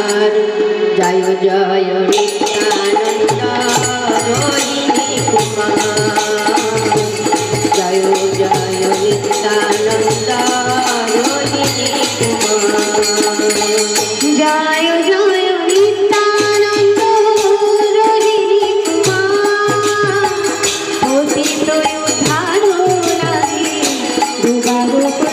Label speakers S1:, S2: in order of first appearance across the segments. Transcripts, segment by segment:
S1: কুমার জয় জয়, নিত্যানন্দ, রোহিণী কুমার। জয় জয়, নিত্যানন্দ, রোহিণী কুমার।
S2: জয় জয়, নিত্যানন্দ, রোহিণী কুমার। পতিত উদ্ধারণায় দুর্গার প্রসাদ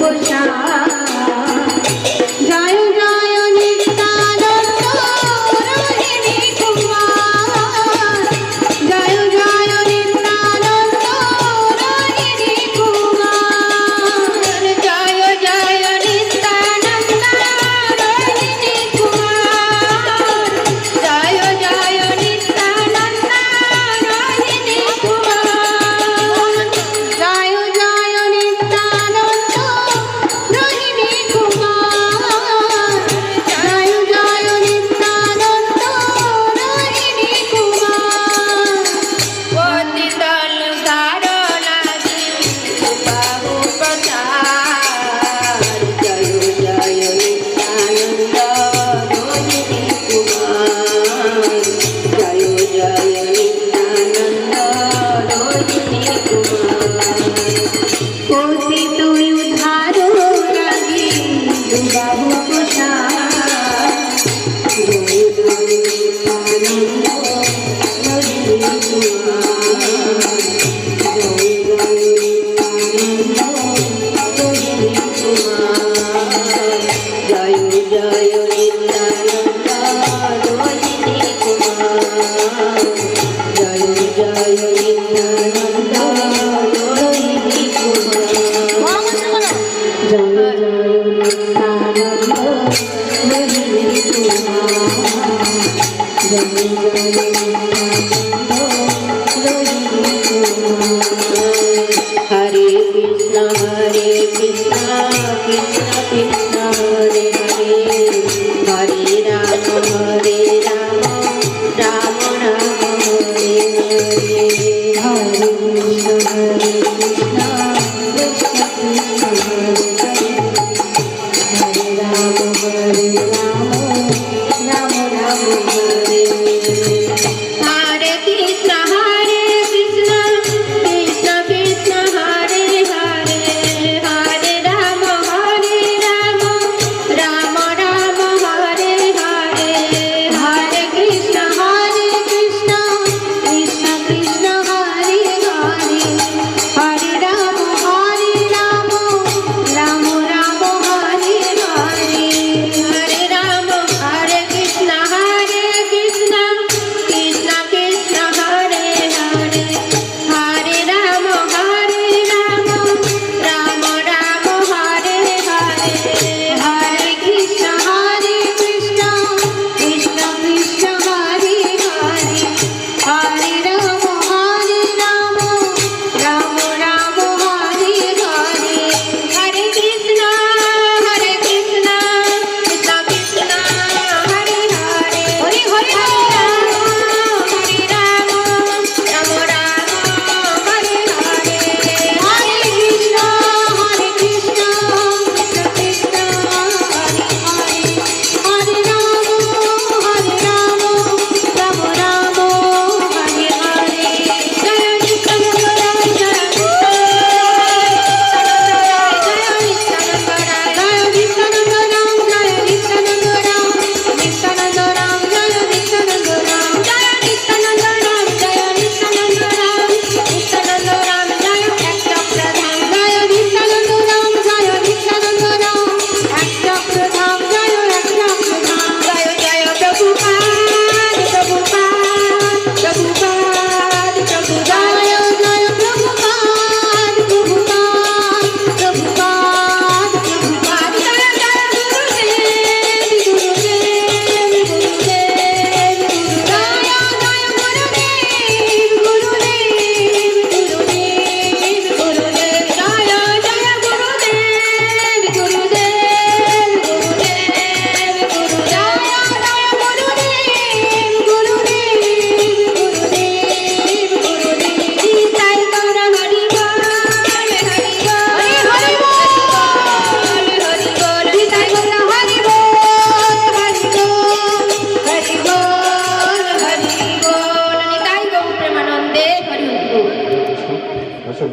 S2: গোসা Thank you.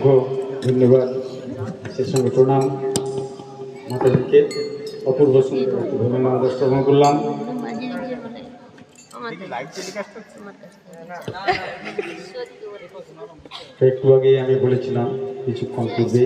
S3: অসংখ্য ধন্যবাদ। সেই সঙ্গে প্রণাম। মাতাজিকে অপূর্ব সুন্দর অভিনন্দন করলাম। একটু আগে আমি বলেছিলাম, কিছুক্ষণ পূর্বে।